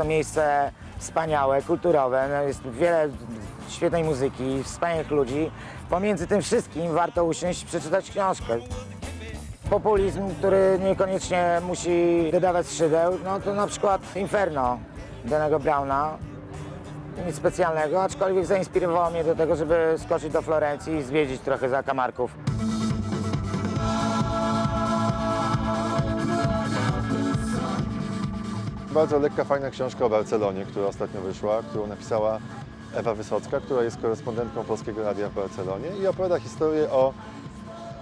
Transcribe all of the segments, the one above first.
to miejsce wspaniałe, kulturowe, no jest wiele świetnej muzyki, wspaniałych ludzi. Pomiędzy tym wszystkim warto usiąść i przeczytać książkę. Populizm, który niekoniecznie musi dodawać skrzydeł, no to na przykład Inferno Danego Browna. Nic specjalnego, aczkolwiek zainspirowało mnie do tego, żeby skoczyć do Florencji i zwiedzić trochę zakamarków. Bardzo lekka, fajna książka o Barcelonie, która ostatnio wyszła, którą napisała Ewa Wysocka, która jest korespondentką Polskiego Radia w Barcelonie i opowiada historię o,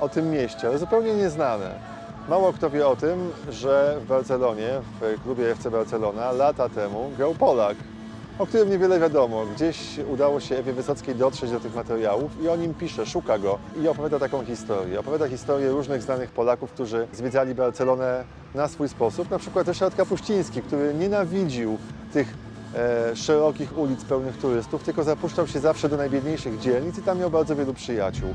o tym mieście, ale zupełnie nieznane. Mało kto wie o tym, że w Barcelonie, w klubie FC Barcelona lata temu grał Polak, o którym niewiele wiadomo. Gdzieś udało się Ewie Wysockiej dotrzeć do tych materiałów i o nim pisze, szuka go i opowiada taką historię. Opowiada historię różnych znanych Polaków, którzy zwiedzali Barcelonę na swój sposób. Na przykład Ryszard Kapuściński, który nienawidził tych e, szerokich ulic pełnych turystów, tylko zapuszczał się zawsze do najbiedniejszych dzielnic i tam miał bardzo wielu przyjaciół.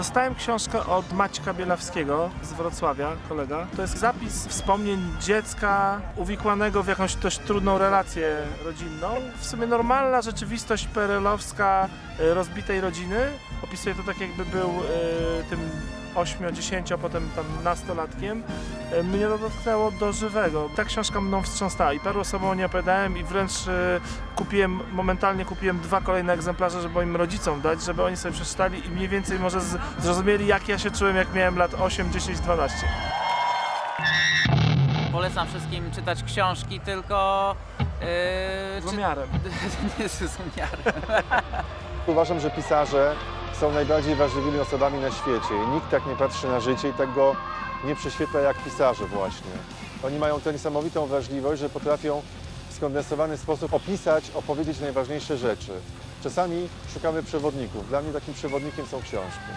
Dostałem książkę od Maćka Bielawskiego z Wrocławia, kolega. To jest zapis wspomnień dziecka uwikłanego w jakąś dość trudną relację rodzinną. W sumie normalna rzeczywistość perelowska e, rozbitej rodziny. Opisuje to tak jakby był e, tym 8, 10, potem tam nastolatkiem. E, Mnie to dotknęło do żywego. Ta książka mną wstrząsnęła i paru osobom o niej opowiadałem i wręcz e, kupiłem, momentalnie kupiłem dwa kolejne egzemplarze, żeby moim rodzicom dać, żeby oni sobie przeczytali i mniej więcej może zrozumieli, jak ja się czułem, jak miałem lat 8, 10, 12. Polecam wszystkim czytać książki, tylko... Yy, Z umiarem. nie z umiarem. Uważam, że pisarze są najbardziej wrażliwymi osobami na świecie i nikt tak nie patrzy na życie i tak go nie prześwietla jak pisarze właśnie. Oni mają tę niesamowitą wrażliwość, że potrafią w skondensowany sposób opisać, opowiedzieć najważniejsze rzeczy. Czasami szukamy przewodników. Dla mnie takim przewodnikiem są książki.